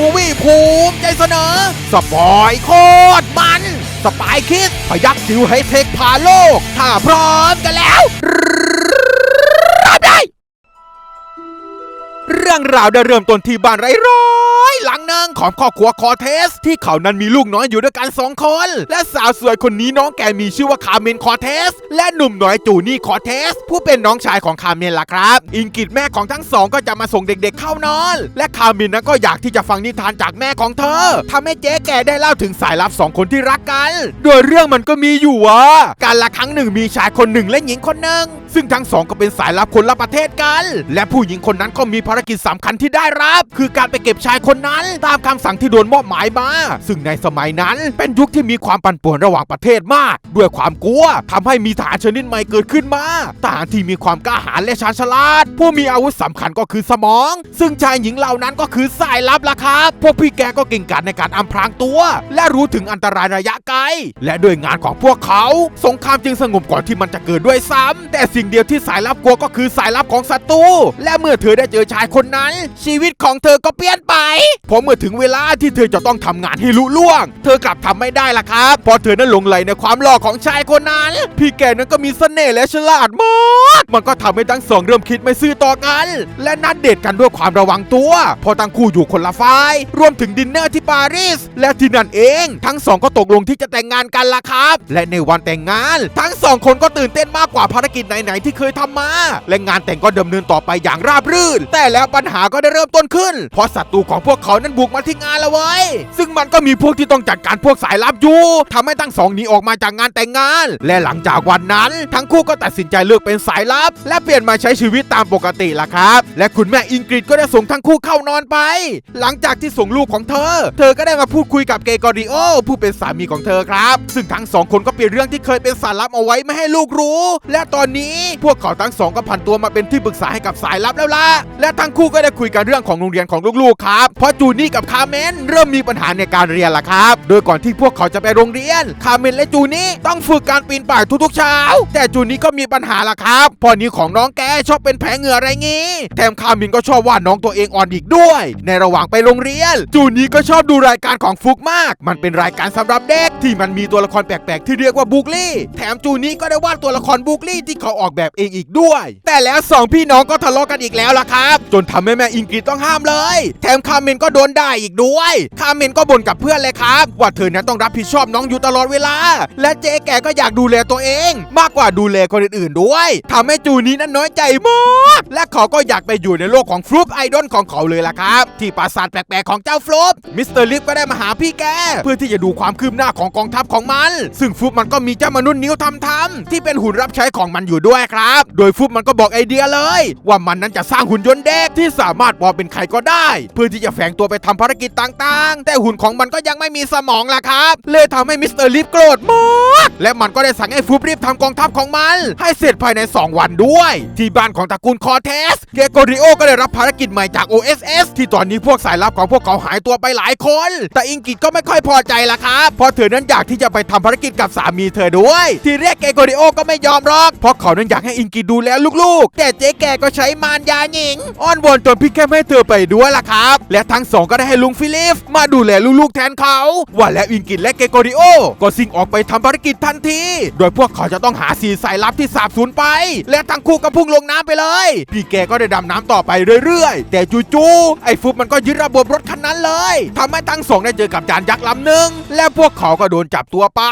มูวี่ภูมิใจเสนอ สปอยโคตรมัน สปายคิดพยักจิ๋วให้เทคพาโลก ถ้าพร้อมกันแล้ว เรื่องราวได้เริ่มต้นที่บ้านไร้ร้อยหลังหนึ่งของครอบครัวคอเทส ที่เขานั้นมีลูกน้อยอยู่ด้วยกันสองคน และสาวสวยคนนี้น้องแกมีชื่อว่าคาเมนคอเทส และหนุ่มน้อยจูนี่คอเทส ผู้เป็นน้องชายของคาเมนล่ะครับ อิงกิตแม่ของทั้งสองก็จะมาส่งเด็กๆเข้านอน และคาเมนนั้นก็อยากที่จะฟังนิทานจากแม่ของเธอทำให้เจ๊แกได้เล่าถึงสายลับสองคนที่รักกัน โดยเรื่องมันก็มีอยู่ว่าการละครั้งหนึ่งมีชายคนหนึ่งและหญิงคนหนึ่งซึ่งทั้งสองก็เป็นสายลับคนละประเทศกัน และผู้หญิงคนนั้นก็มีภารกิจสำคัญที่ได้รับ คือการไปเก็บชายคนนั้น ตามคำสั่งที่โดนมอบหมายมา ซึ่งในสมัยนั้นเป็นยุคที่มีความปั่นป่วนระหว่างประเทศมาก ด้วยความกลัวทำให้มีทหารชนิดใหม่เกิดขึ้นมาทหารที่มีความกล้าหาญและชาญฉลาด ผู้มีอาวุธสำคัญก็คือสมอง ซึ่งชายหญิงเหล่านั้นก็คือสายลับล่ะครับพวกพี่แกก็เก่งกาจในการอำพรางตัว และรู้ถึงอันตรายระยะไกลและด้วยงานของพวกเขา สงครามจึงสงบก่อนที่มันจะเกิดด้วยซ้ำแต่สิ่งเดียวที่สายลับกลัวก็คือสายลับของศัตรูและเมื่อเธอได้เจอชายคนนั้น ชีวิตของเธอก็เปลี่ยนไปเพราะเมื่อถึงเวลาที่เธอจะต้องทำงานให้ลุล่วง เธอกลับทำไม่ได้ล่ะครับเพราะเธอนั้นหลงไหลในความหล่อของชายคนนั้น พี่แกนั้นก็มีเสน่ห์และฉลาดมากมันก็ทำให้ทั้งสองเริ่มคิดไม่ซื่อต่อกัน และนัดเดทกันด้วยความระวังตัวพอทั้งคู่อยู่คนละฝ่ายรวมถึงดินเนอร์ที่ปารีสและที่นั่นเอง ทั้งสองก็ตกลงที่จะแต่งงานกันล่ะครับ และในวันแต่งงาน ทั้งสองคนก็ตื่นเต้นมากกว่าภารกิจไหนๆที่เคยทำมา และงานแต่งก็ดำเนินต่อไปอย่างราบรื่น แต่แล้วปัญหาก็ได้เริ่มต้นขึ้น เพราะศัตรูของพวกเขานั้นบุกมาที่งานและเว้ย ซึ่งมันก็มีพวกที่ต้องจัดการพวกสายลับอยู่ทำให้ทั้งสองหนีออกมาจากงานแต่งงาน และหลังจากวันนั้น ทั้งคู่ก็ตัดสินใจเลือกเป็นสายลับ และเปลี่ยนมาใช้ชีวิตตามปกติละครับ และคุณแม่อิงกฤษก็ได้ส่งทั้งคู่เข้านอนไป หลังจากที่ส่งลูกของเธอ เธอก็ได้มาพูดคุยกับเกกอริโอผู้เป็นสามีของเธอครับ ซึ่งทั้งสองคนก็เปลี่ยนเรื่องที่เคยเป็นสารลับเอาไว้ไม่ให้ลูกรู้ และตอนนี้พวกเขาทั้งสองก็ผันตัวมาเป็นที่ปรึกษาให้กับสายลับแล้วล่ะและทั้ั้งคู่ก็ได้คุยกันเรื่องของโรงเรียนของลูกๆครับเพราะจูนี่กับคาเมนเริ่มมีปัญหาในการเรียนละครับ โดยก่อนที่พวกเขาจะไปโรงเรียน คาเมนและจูนี่ต้องฝึกการปีนป่ายทุกๆเช้า แต่จูนี่ก็มีปัญหาละครับเพอนี้วของน้องแกชอบเป็นแผลเหงื่ออะไรงี้แถมคาเมนก็ชอบว่าน้องตัวเองอ่อนอีกด้วย ในระหว่างไปโรงเรียน จูนี่ก็ชอบดูรายการของฟุกมาก มันเป็นรายการสำหรับเด็กที่มันมีตัวละครแปลกๆ ที่เรียกว่าบุกลี่ แถมจูนี่ก็ได้วาดตัวละครบุกลี่ที่เขาออกแบบเองอีกด้วย แต่แล้วสองพี่น้องก็ทะเลาะกันอีกแล้วล่ะครับจนทำให้แม่อิงกฤษต้องห้ามเลย แถมคาเมนก็โดนด่าอีกด้วย คาเมนก็บ่นกับเพื่อนเลยครับ ว่าเธอนั้นต้องรับผิดชอบน้องอยู่ตลอดเวลา และเจ๊แกก็อยากดูแลตัวเอง มากกว่าดูแลคนอื่นๆด้วยทำให้จูนี่นั้นน้อยใจมากและเขาก็อยากไปอยู่ในโลกของฟลุปไอดอลของเขาเลยล่ะครับ ที่ปราสาทแปลกๆของเจ้าฟลุปมิสเตอร์ลิฟก็ได้มาหาพี่แก เพื่อที่จะดูความคืบหน้าของกองทัพของมัน ซึ่งฟลุปมันก็มีเจ้ามนุษย์นิ้วทำทำๆที่เป็นหุ่นรับใช้ของมันอยู่ด้วยครับ โดยฟลุปมันก็บอกไอเดียเลย ว่ามันนั้นจะสร้างหุ่นยนต์เดกที่สามารถปลอมเป็นใครก็ได้ เพื่อที่จะแฝงตัวไปทำภารกิจต่างๆ แต่หุ่นของมันก็ยังไม่มีสมองล่ะครับ เลยทำให้มิสเตอร์ลิฟโกรธมากและมันก็ได้สั่งให้ฟลุปรีบทำกองทัพของมัน ให้เสร็จภายใน 2 วันด้วย ที่บ้านของตระกูลคอเทสเกโกริโอก็ได้รับภารกิจใหม่จาก OSS ที่ตอนนี้พวกสายลับของพวกเขาหายตัวไปหลายคน แต่อิงกิตก็ไม่ค่อยพอใจละครับเพราะเธอนั้นอยากที่จะไปทำภารกิจกับสามีเธอด้วย ที่เรียกเกโกริโอก็ไม่ยอมหรอกเพราะเขานั้นอยากให้อิงกิตดูแลลูกๆ แต่เจ๊แกก็ใช้มารยาหญิงอ้อนวอนจนพี่แค่ไม่ให้เธอไปด้วยล่ะครับ และทั้งสองก็ได้ให้ลุงฟิลิปมาดูแลลูกๆแทนเขาว่าแล้วอิงกิตและเกโกริโอ ก็สิ่งออกไปทำภารกิจทันที โดยพวกเขาจะต้องหาสีสายลับที่สาบสูญไป และทั้งคู่ก็พุ่งลงน้ำไปเลย พี่แกก็ได้ดำน้ำต่อไปเรื่อยๆ แต่จู่ๆไอ้ฟุบมันก็ยึดระบบรถคันนั้นเลยทำให้ทั้งสองได้เจอกับจานยักษ์ลำหนึ่งและพวกเขาก็โดนจับตัวไป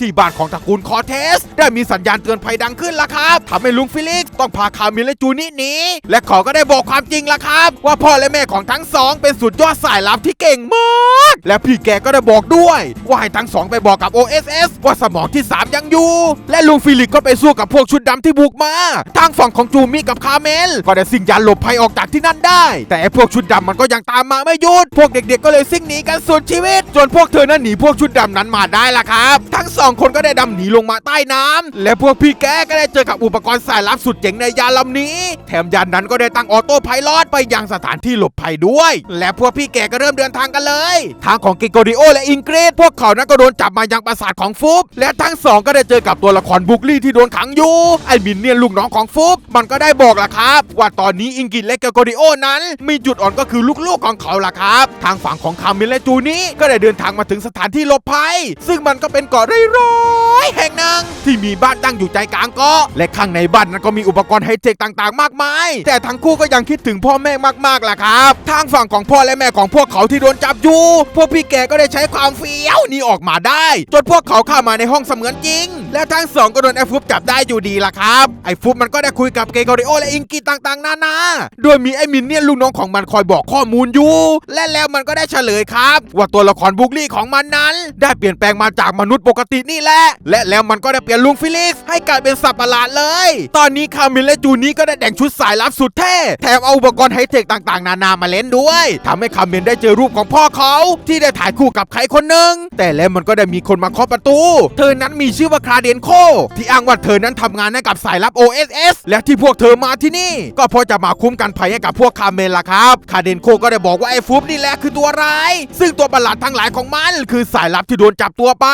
ที่บ้านของตระกูลคอเทส ได้มีสัญญาณเตือนภัยดังขึ้นล่ะครับทำให้ลุงฟิลิกซ์ต้องพาคามิลและจูนี่หนีและเขาก็ได้บอกความจริงละครับ ว่าพ่อและแม่ของทั้งสอง เป็นสุดยอดสายลับที่เก่งมาก และพี่แกก็ได้บอกด้วย ว่าให้ทั้งสองไปบอกกับ OSS ว่าสมองที่ 3 ยังอยู่ และลุงฟิลิกก็ไปสู้กับพวกชุดดำที่บุกมา ทางฝั่งของจูมี่กับคาเมล ก็ได้สิ่งยานหลบภัยออกจากที่นั่นได้ แต่พวกชุดดำมันก็ยังตามมาไม่หยุด พวกเด็กๆก็เลยซิ่งหนีกันสุดชีวิต จนพวกเธอนั้นหนีพวกชุดดำนั้นมาได้ละครับ ทั้งสองคนก็ได้ดำหนีลงมาใต้น้ำและพวกพี่แกก็ได้เจอกับอุปกรณ์สายลับสุดเจ๋งในยานลำนี้ แถมยานนั้นก็ได้ตั้งออโต้ไพลอตไปยังสถานที่หลบภัยด้วย และพวกพี่แกก็เริ่มเดินทางกันเลย ทางของเกโกริโอและอิงกรีดพวกเขานั้นก็โดนจับมายังปราสาทของฟุบและทั้งสองก็ได้เจอกับตัวละครบุกลี่ที่โดนขังอยู่ไอ้มินเนี่ยนลูกน้องของฟุบมันก็ได้บอกล่ะครับ ว่าตอนนี้อิงกิดและเกโกริโอนั้น มีจุดอ่อนก็คือลูกๆของเขาล่ะครับ ทางฝั่งของคามินและจูนี้ก็ได้เดินทางมาถึงสถานที่หลบภัย ซึ่งมันก็เป็นเกาะร้อยๆแห่งหนึ่งที่มีบ้านตั้งอยู่ใจกลางเกาะและข้างในบ้านนั้นก็มีอุปกรณ์ไฮเทคต่าง ๆ มากมาย แต่ทั้งคู่ก็ยังคิดถึงพ่อแม่มากๆล่ะครับ ทางฝั่งของพ่อและแม่ของพวกเขาที่โดนจับอยู่ พวกพี่แกก็ได้ใช้ความเฟี้ยวนี้ออกมาได้ จนพวกเขาเข้ามาในห้องเสมือนจริง และทั้งสองก็โดนไอ้ฟุบจับได้อยู่ดีล่ะครับ ไอ้ฟุบมันก็ได้คุยกับเกโกริโอและอิงกิต่างๆนานาโดยมีไอ้มินเนี่ยลูกน้องของมันคอยบอกข้อมูลอยู่ และแล้วมันก็ได้เฉลยครับ ว่าตัวละครบุกลี่ของมันนั้น ได้เปลี่ยนแปลงมาจากมนุษย์ปกตินี่แหละ และแล้วมันก็ได้เปลี่ยนลุงฟิลิกซ์ให้กลายเป็นสัตว์ประหลาดเลย ตอนนี้คามินและจูนี่ก็ได้แต่งชุดสายลับสุดเท่ แถมเอาอุปกรณ์ไฮเทคต่างๆ นานามาเล่นด้วยทำให้คาเมนได้เจอรูปของพ่อเขา ที่ได้ถ่ายคู่กับใครคนหนึ่งแต่แล้วมันก็ได้มีคนมาเคาะประตู เธอนั้นมีชื่อว่าคาเดนโค ที่อ้างว่าเธอนั้นทำงานให้กับสายลับ OSS และที่พวกเธอมาที่นี่ ก็เพราะจะมาคุ้มกันภัยให้กับพวกคาเมนล่ะครับคาเดนโคก็ได้บอกว่าไอ้ฟุบนี่แหละคือตัวร้าย ซึ่งตัวประหลาดทั้งหลายของมันคือสายลับที่โดนจับตัวไป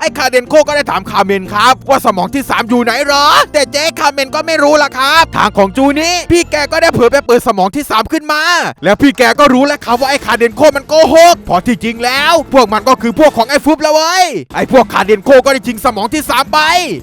ไอ้คาเดนโคก็ได้ถามคาเมนครับว่าสมองที่ 3 อยู่ไหนหรอ แต่เจ๊คาเมนก็ไม่รู้ล่ะครับ ทางของจูนี่พี่แกก็ได้เผยไปเปิดสมองที่ 3 ขึ้นมา แล้วพี่แกก็รู้แล้วครับว่าไอ้คาเดนโคมันโกหกเพอที่จริงแล้ว พวกมันก็คือพวกของไอ้ฟุบแล้วเว้ย ไอ้พวกคาเดนโคก็ได้ชิงสมองที่ 3 ไป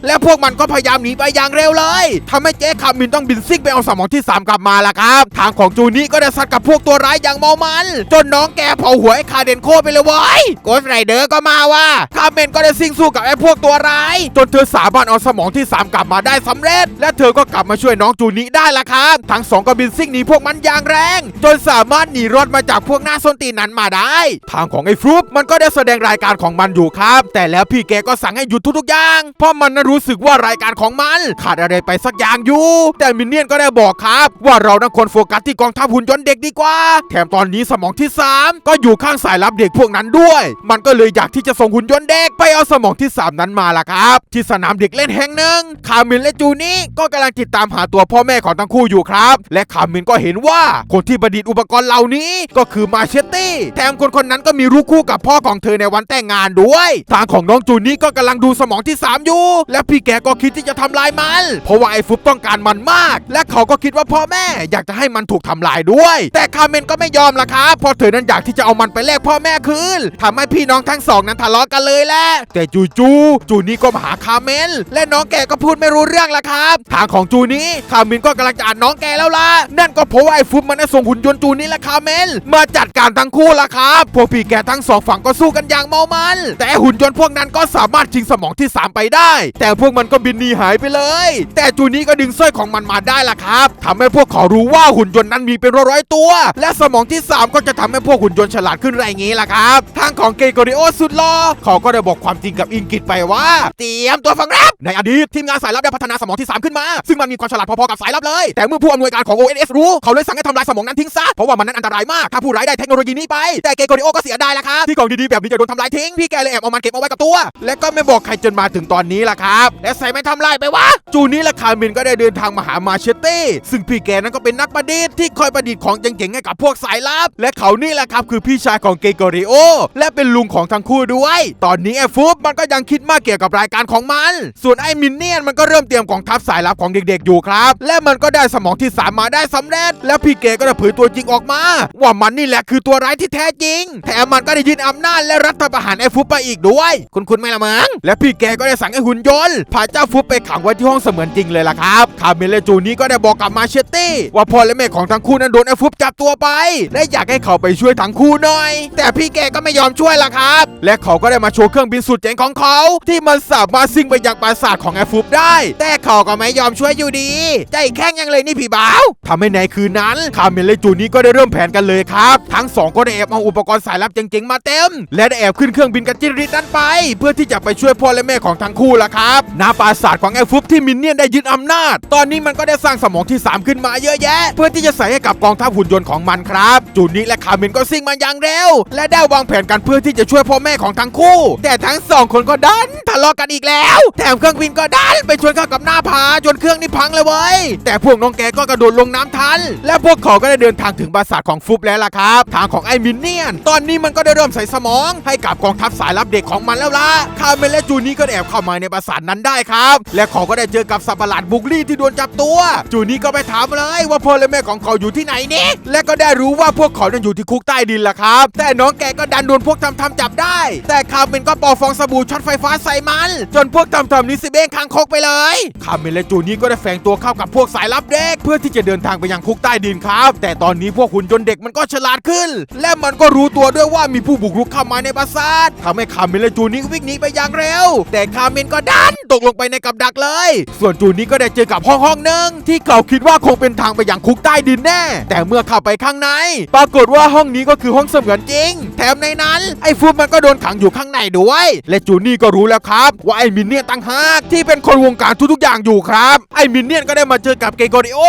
และพวกมันก็พยายามหนีไปอย่างเร็วเลยทำให้เจ๊คามินต้องบินซิ่งไปเอาสมองที่ 3 กลับมาล่ะครับ ทางของจูนี่ก็ได้ซัดกับพวกตัวร้ายอย่างเมามัน จนน้องแกเผาหัวไอ้คาเดนโคไปเลยเว้ยโกสไรเดอร์ก็มาว่ะคาเมนก็ได้ซิ่งสู้กับไอ้พวกตัวร้าย จนเธอสามารถเอาสมองที่ 3 กลับมาได้สำเร็จ และเธอก็กลับมาช่วยน้องจูนี่ได้ละครับ ทั้งสองก็บินซิ่งหนีพวกมันอย่างแรง จนสามารถหนีรอดมาจากพวกหน้าส้นตีนนั้นมาได้ ทางของไอ้ฟลุปมันก็ได้แสดงรายการของมันอยู่ครับ แต่แล้วพี่แกก็สั่งให้หยุดทุกๆอย่าง เพราะมันนั้นรู้สึกว่ารายการของมัน ขาดอะไรไปสักอย่างอยู่ แต่มินเนี่ยนก็ได้บอกครับ ว่าเรานั้นควรโฟกัสที่กองทัพหุ่นยนต์เด็กดีกว่า แถมตอนนี้สมองที่ 3 ก็อยู่ข้างสายลับเด็กพวกนั้นด้วย มันก็เลยอยากที่จะส่งหุ่นยนต์เด็กไปเอาสมองที่ 3 นั้นมาล่ะครับ ที่สนามเด็กเล่นแห่งหนึ่งคามินและจูนี่ก็กำลังติดตามหาตัวพ่อแม่ของทั้งคู่อยู่ครับ และคามินก็เห็นว่าคนที่ประดิษฐ์อุปกรณ์เหล่านี้ ก็คือมาเชตตี้แถมคนคนนั้นก็มีรูปคู่กับพ่อของเธอในวันแต่งงานด้วยทางของน้องจูนี่ก็กำลังดูสมองที่ 3 อยู่ และพี่แกก็คิดที่จะทำลายมัน เพราะว่าไอ้ฟุบต้องการมันมาก และเขาก็คิดว่าพ่อแม่อยากจะให้มันถูกทำลายด้วย แต่คาเมนก็ไม่ยอมละครับเพราะเธอนั้นอยากที่จะเอามันไปแลกพ่อแม่คืนทำให้พี่น้องทั้งสองนั้นทะเลาะกันเลยแหละแต่จูจูจูนี่ก็มาหาคาเมนและน้องแกก็พูดไม่รู้เรื่องละครับ ทางของจูนี่คาเมนก็กำลังจะอ่านน้องแกแล้วล่ะนั่นก็เพราะว่าไอ้ฟุบมันได้ส่งหุ่นยนต์จูนี่แหละคาเมนมาจัดการทั้งคู่ละครับพวกพี่แกทั้งสองฝั่งก็สู้กันอย่างเมามัน แต่หุ่นยนต์พวกนั้นก็สามารถชิงสมองที่ 3 ไปได้ แต่พวกมันก็บินหนีหายไปเลย แต่จูนี่ก็ดึงสร้อยของมันมาได้ละครับทำให้พวกเขารู้ว่าหุ่นยนต์นั้นมีเป็นร้อยๆตัว และสมองที่ 3 ก็จะทำให้พวกหุ่นยนต์ฉลาดขึ้นไรงี้ละครับ ทางของเกโกริโอสุดหล่อเขาก็ได้บอกความจริงกับอิงกิตไปว่า เตรียมตัวฟังรับในอดีตทีมงานสายลับได้พัฒนาสมองที่ 3 ขึ้นมา ซึ่งมันมีความฉลาดพอๆกับสายลับเลย แต่เมื่อผู้อำนวยการของ ONS รู้เขาเลยสั่งให้ทำลายสมองนั้นทิ้งซะ เพราะว่ามันนั้นอันตรายมาก ถ้าผู้ร้ายได้เทคโนโลยีนี้ไป แต่เกโกริโอก็เสียดายละครับที่ของดีๆแบบนี้จะโดนทำลายทิ้ง พี่แกเลยแอบเอามันเก็บเอาไว้กับตัว และก็ไม่บอกใครจนมาถึงตอนนี้ล่ะครับ และใส่ไม่ทำลายไปวะ จูนี่และคาร์มินก็ได้เดินทางมาหามาเชตตี้ซึ่งพี่แกนั้นก็เป็นนักประดิษฐ์ที่คอยประดิษฐ์ของเจ๋งๆให้กับพวกสายลับ และเขานี่แหละครับคือพี่ชายของเกโกริโอและเป็นลุงของทั้งคู่ด้วย ตอนนี้ไอ้ฟุบมันก็ยังคิดมากเกี่ยวกับรายการของมัน ส่วนไอ้มินเนี่ยนมันก็เริ่มเตรียมกองทัพสายลับของเด็กๆอยู่ครับ และมันก็ได้สมองที่สามมาได้สำเร็จแล้วพี่แกก็ได้เผยตัวจริงออกมา ว่ามันนี่แหละคือตัวร้ายที่แท้จริง แถมมันก็ได้ยึดอำนาจและรัฐประหารไอ้ฟุบไปอีกด้วย คุณคุณไม่ละมั้งและพี่แกก็ได้สั่งให้หุ่นยนต์พาเจ้าฟุบไปขังไว้ที่ห้องเสมือนจริงเลยล่ะครับคาเมลและจูนี่ก็ได้บอกกับมาเชตตี้ว่าพ่อและแม่ของทั้งคู่นั้นโดนไอ้ฟุบจับตัวไป และอยากให้เขาไปช่วยทั้งคู่หน่อย แต่พี่แกก็ไม่ยอมช่วยล่ะครับ และเขาก็ได้มาโชว์เครื่องบินสุดเจ๋งของเขา ที่มันสามารถซิ่งไปยังปราสาทของไอ้ฟุบได้ แต่เขาก็ไม่ยอมช่วยอยู่ดี ใจแข็งยังเลยนี่พี่บ่าวทำให้ในคืนนั้นคาเมลและจูนี่ก็ได้เริ่มแผนกันเลยครับ ทั้งสองก็ได้แอบเอาอุปกรณ์สายลับเจ๋งๆมาเต็ม และได้แอบขึ้นเครื่องบินกันจิริตนั้นไป เพื่อที่จะไปช่วยพ่อและแม่ของทั้งคู่ล่ะครับณปราสาทของไอ้ฟุบที่มินเนี่ยนได้ยึดอำนาจ ตอนนี้มันก็ได้สร้างสมองที่ 3 ขึ้นมาเยอะแยะ เพื่อที่จะใส่ให้กับกองทัพหุ่นยนต์ของมันครับ จูนี่และคาเมนก็ซิ่งมาอย่างเร็ว และได้วางแผนกันเพื่อที่จะช่วยพ่อแม่ของทั้งคู่ แต่ทั้งสองคนก็ดันทะเลาะกันอีกแล้ว แถมเครื่องบินก็ดันไปชนเข้ากับหน้าผาจนเครื่องนี่พังเลยเว้ยแต่พวกน้องแกก็กระโดดลงน้ำทันและพวกเขาก็ได้เดินทางถึงปราสาทของฟุบแล้วล่ะครับ ทางของไอ้มินเนี่ยน ตอนนี้มันก็ได้เริ่มใส่สมอง ให้กับกองทัพสายลับเด็กของมันแล้วล่ะ คาเมนและจูนี่ก็แอบเข้ามาในปราสาทนั้นได้ครับ และเขาก็ได้เจอกับสัตว์ประหลาดบุกลี่ที่โดนจับตัว จูนี่ก็ไปถามเลยว่าพ่อและแม่ของเขาอยู่ที่ไหนนี่และก็ได้รู้ว่าพวกเขานั้นอยู่ที่คุกใต้ดินล่ะครับ แต่น้องแกก็ดันโดนพวกทำทำจับได้ แต่คาเมนก็ปอฟองสบู่ช็อตไฟฟ้าใส่มัน จนพวกทำทำนี้สิเบ้งคางคกไปเลย คาเมนและจูนี่ก็ได้แฝงตัวเข้ากับพวกสายลับเด็กเพื่อที่จะเดินทางไปยังคุุกใต้ดินครับ แต่ตอนนี้พวกหุ่นยนต์เด็กมันก็ฉลาดขึ้น และมันก็รู้ตัวด้วยว่ามีผู้บุกรุกเข้ามาในปราสาททำให้คาเมนและจูนี่วิ่งหนีไปอย่างเร็ว แต่คาเมนก็ดันตกลงไปในกับดักเลย ส่วนจูนี่ก็ได้เจอกับห้องห้องหนึ่งที่เขาคิดว่าคงเป็นทางไปยังคุกใต้ดินแน่ แต่เมื่อเข้าไปข้างใน ปรากฏว่าห้องนี้ก็คือห้องเสมือนจริง แถมในนั้นไอ้ฟูมันก็โดนขังอยู่ข้างในด้วย และจูนี่ก็รู้แล้วครับ ว่าไอ้มินเนี่ยตั้งหากที่เป็นคนวงการทุกๆอย่างอยู่ครับ ไอ้มินเนี่ยก็ได้มาเจอกับเกโกริโอ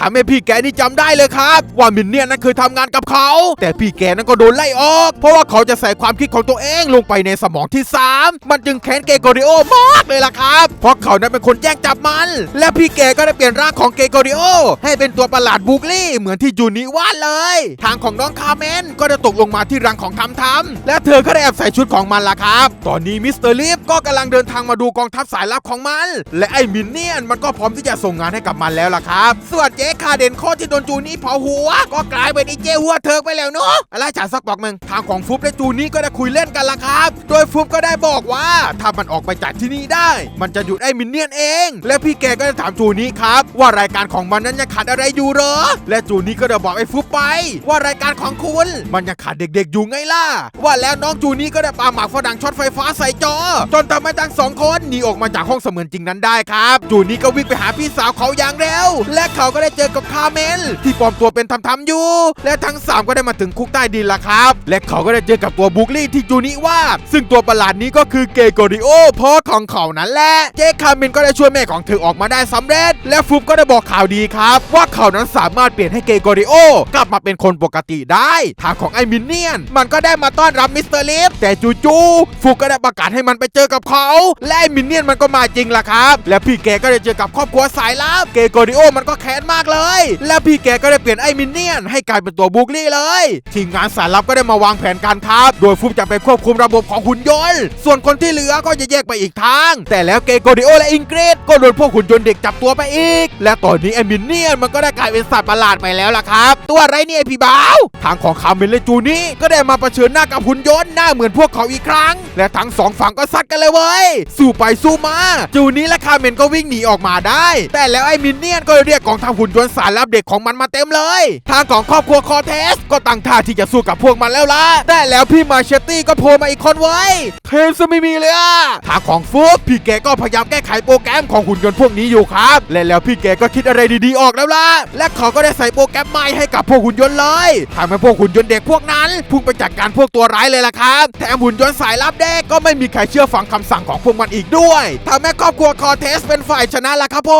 ทำให้พี่แกนี่จำได้เลยครับ ว่ามินเนี่ยนนั้นเคยทำงานกับเขา แต่พี่แกนั้นก็โดนไล่ออก เพราะว่าเขาจะใส่ความคิดของตัวเองลงไปในสมองที่ 3 มันจึงแค้นเกโกริโอมากเลยล่ะครับ เพราะเขานั้นเป็นคนแย่งจับมัน และพี่แกก็ได้เปลี่ยนร่างของเกโกริโอให้เป็นตัวประหลาดบุกลี่เหมือนที่จูนิวาดเลย ทางของน้องคาเมนก็ได้ตกลงมาที่รังของทำทำและเธอก็ได้แอบใส่ชุดของมันล่ะครับ ตอนนี้มิสเตอร์ลิฟก็กำลังเดินทางมาดูกองทัพสายลับของมัน และไอ้มินเนี่ยนมันก็พร้อมที่จะส่งงานให้กับมันแล้วล่ะครับ ส่วนเจ๊คาเดนโคตรที่โดนจูนี่เผาหัว ก็กลายเป็นไอเจ้หัวเถิกไปแล้วเนาะอะไรจ่าสักบอกมึงทางของฟุบและจูนี่ก็ได้คุยเล่นกันละครับ โดยฟุบก็ได้บอกว่าถ้ามันออกไปจากที่นี่ได้ มันจะหยุดไอ้มินเนี่ยนเอง และพี่แกก็ได้ถามจูนี่ครับว่ารายการของมันนั้นยังขาดอะไรอยู่เหรอ และจูนี่ก็ได้บอกไอ้ฟุบไป ว่ารายการของคุณ มันยังขาดเด็กๆอยู่ไงล่ะ ว่าแล้วน้องจูนี่ก็ได้ปาหมากฝรั่งช็อตไฟฟ้าใส่จอ จนทำให้ทั้งสองคนหนีออกมาจากห้องเสมือนจริงนั้นได้ครับ จูนี่ก็วิ่งไปหาพี่สาวเขาอย่างเร็ว และเขาก็ได้เจอกับคาเมลที่ปลอมตัวเป็นทำทำๆอยู่ และทั้งสามก็ได้มาถึงคุกใต้ดินละครับ และเขาก็ได้เจอกับตัวบุกลี่ที่จูนี่วาดซึ่งตัวประหลาดนี้ก็คือเกโกริโอพ่อของเขานั่นแหละเจคาเมนก็ได้ช่วยแม่ของเธอออกมาได้สำเร็จ และฟุบก็ได้บอกข่าวดีครับ ว่าเขานั้นสามารถเปลี่ยนให้เกโกริโอกลับมาเป็นคนปกติได้ทางของไอ้มินเนียน มันก็ได้มาต้อนรับมิสเตอร์ลิฟแต่จู่ๆฟุกก็ได้ประกาศให้มันไปเจอกับเขา และไอ้มินเนียนมันก็มาจริงล่ะครับ และพี่แกก็ได้เจอกับครอบครัวสายลับเกโกริโอมันก็แค้นมากเลย และพี่แกก็ได้เปลี่ยนไอ้มินเนี่ยนให้กลายเป็นตัวบุกลี่เลยทีมงานสายลับก็ได้มาวางแผนการครับโดยฟุบจะไปควบคุมระบบของหุ่นยนต์ส่วนคนที่เหลือก็จะแยกไปอีกทาง แต่แล้วเกโกริโอและอิงกฤษก็โดนพวกหุ่นยนต์เด็กจับตัวไปอีก และตอนนี้ไอ้มินเนี่ยนมันก็ได้กลายเป็นสัตว์ประหลาดไปแล้วล่ะครับ ตัวไรเนี่ยไอพี่บ่าวทางของคาเมนและจูนี่ก็ได้มาเผชิญหน้ากับหุ่นยนต์หน้าเหมือนพวกเขาอีกครั้ง และทั้งสองฝั่งก็ซัดกันเลยเว้ยสู้ไปสู้มา จูนี่และคาเมนก็วิ่งหนีออกมาได้ แต่แล้วไอ้มินเนี่ยนก็เรียกกองทัพหุ่นยนต์สารลับเด็กของมันมาเต็มเลย ทางของครอบครัวคอเทส ก็ตั้งท่าที่จะสู้กับพวกมันแล้วล่ะแต่แล้วพี่มาเชตตี้ก็โผล่มาอีกคนเว้เทมซะไม่มีเลยอะทางของฟุกพี่แกก็พยายามแก้ไขโปรแกรมของหุ่นยนต์พวกนี้อยู่ครับ และแล้วพี่แกก็คิดอะไรดีๆออกแล้วล่ะ และเขาก็ได้ใส่โปรแกรมใหม่ให้กับพวกหุ่นยนต์เลยทำให้พวกหุ่นยนต์เด็กพวกนั้นพุ่งไปจัดการพวกตัวร้ายเลยล่ะครับแถมหุ่นยนต์สายลับเด็กก็ไม่มีใครเชื่อฟังคำสั่งของพวกมันอีกด้วยทำให้ครอบครัวคอเทสเป็นฝ่ายชนะล่ะครับผ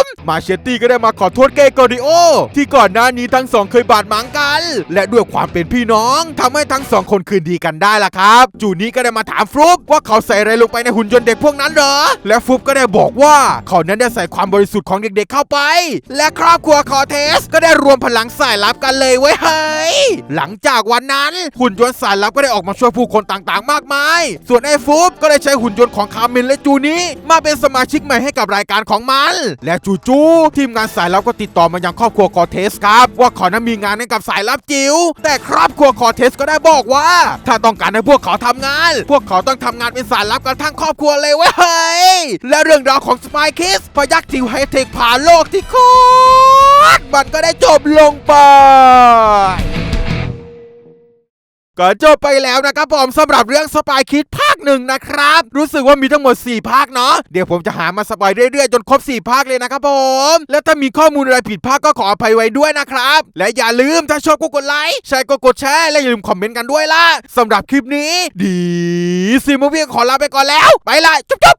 ม มาเชตตี้ก็ได้มาขอโทษเกโกริโอที่ก่อนหน้านี้ทั้งสองเคยบาดหมางกัน และด้วยความเป็นพี่น้องทำให้ทั้งสองคนคืนดีกันได้ล่ะครับ จูนี้ก็ได้มาถามฟลุปว่าเขาใส่อะไรลงไปในหุ่นยนต์เด็กพวกนั้นเหรอ และฟลุปก็ได้บอกว่าเขานั้นได้ใส่ความบริสุทธิ์ของเด็กๆเข้าไป และครอบครัวคอเทส ก็ได้รวมพลังสายลับกันเลยเว้ยเฮ้ยหลังจากวันนั้นหุ่นยนต์สายลับก็ได้ออกมาช่วยผู้คนต่างๆ มากมาย ส่วนไอ้ฟลุปก็ได้ใช้หุ่นยนต์ของคาเมนและจูนี้มาเป็นสมาชิกใหม่ให้กับรายการของมัน และจู่ๆทีมงานสายลับก็ติดต่อมายังครอบครัวคอเทสครับ ว่าเขานั้นมีงานให้กับสายลับจิ๋วแต่ครอบครัวคอเทสก็ได้บอกว่า ถ้าต้องการให้พวกเขาทำงาน พวกเขาต้องทำงานเป็นสายลับกันทั้งครอบครัวเลยเว้ยเฮ้ยและเรื่องราวของสปายคิสพยักจิ๋วไฮเทคผ่านโลกที่โคตรมันก็ได้จบลงไป ก็จบไปแล้วนะครับผมสำหรับเรื่องสปายคิดภาคหนึ่งนะครับ รู้สึกว่ามีทั้งหมด 4 ภาคเนาะเดี๋ยวผมจะหามาสปายเรื่อยๆ จนครบ 4 ภาคเลยนะครับผม และถ้ามีข้อมูลอะไรผิดพลาดก็ขออภัยไว้ด้วยนะครับ และอย่าลืมถ้าชอบก็กดไลค์ใช่ก็กดแชร์และอย่าลืมคอมเมนต์กันด้วยล่ะสำหรับคลิปนี้ ดีซีมูวี่ขอลาไปก่อนแล้ว ไปละจุ๊บ